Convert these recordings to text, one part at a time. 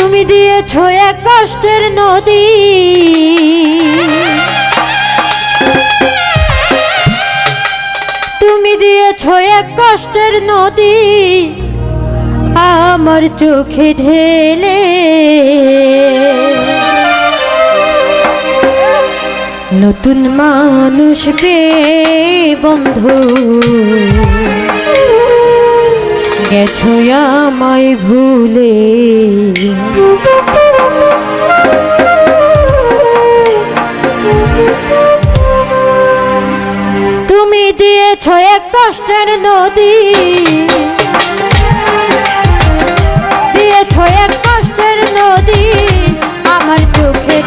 তুমি দিয়েছ এক কষ্টের নদী। তুমি দিয়েছ এক কষ্টের নদী। আমার চোখে ঢেলে। নতুন মানুষ পেয়ে বন্ধু, গেছো আমায় ভুলে। কষ্টের নদী। দিয়েছ এক কষ্টের নদী, আমার চোখে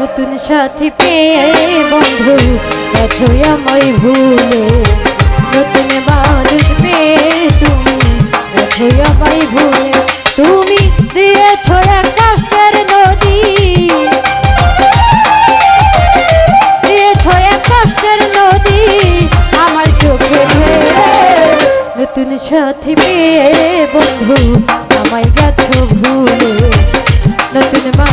নতুন সাথী পেয়ে বন্ধু, গেছো আমায় ভুলে। নতুন মানুষ পেয়ে তুমি, গেছো আমায় ভুলে। নতুন মানুষ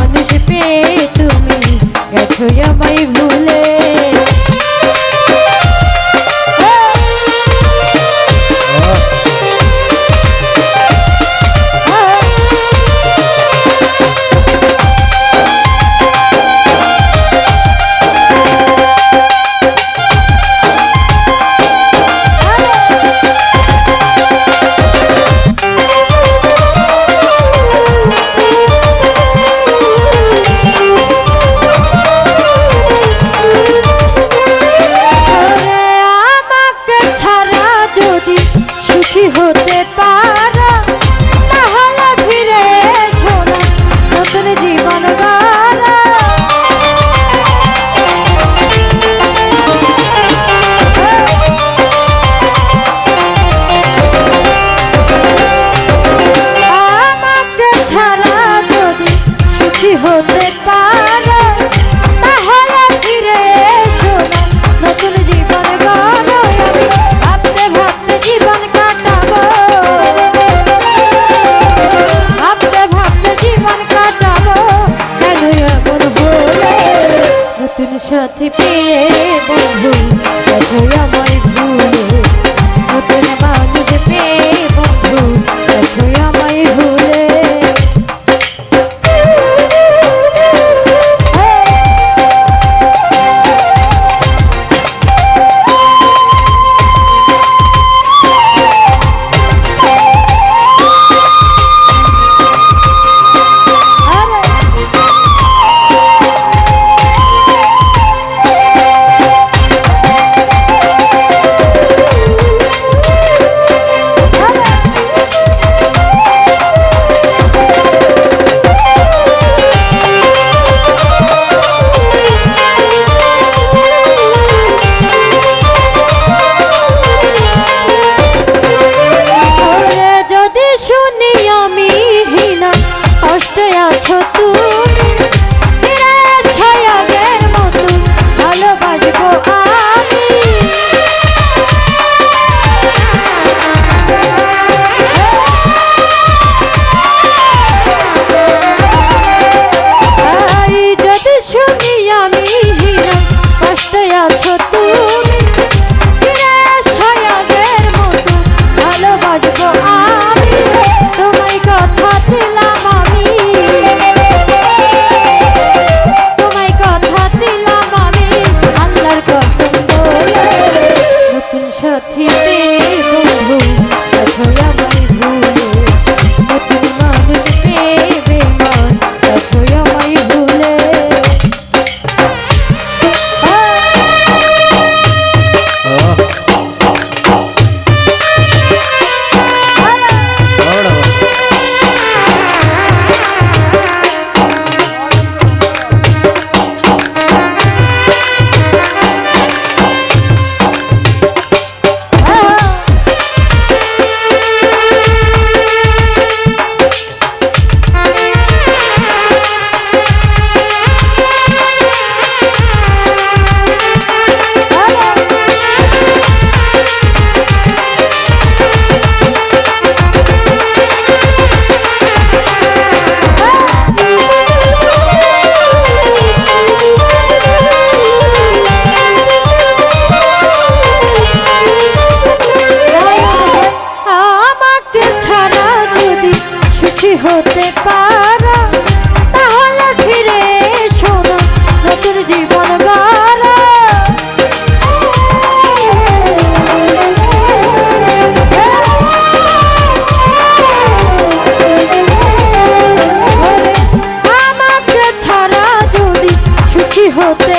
বন্ধু আমায় ভুলে নতুন মানুষ পেয়ে হতে পারো তাহলে ফিরে শোনো নতুন জীবন আমাকে ছাড়া যদি সুখী হতে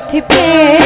পথ পে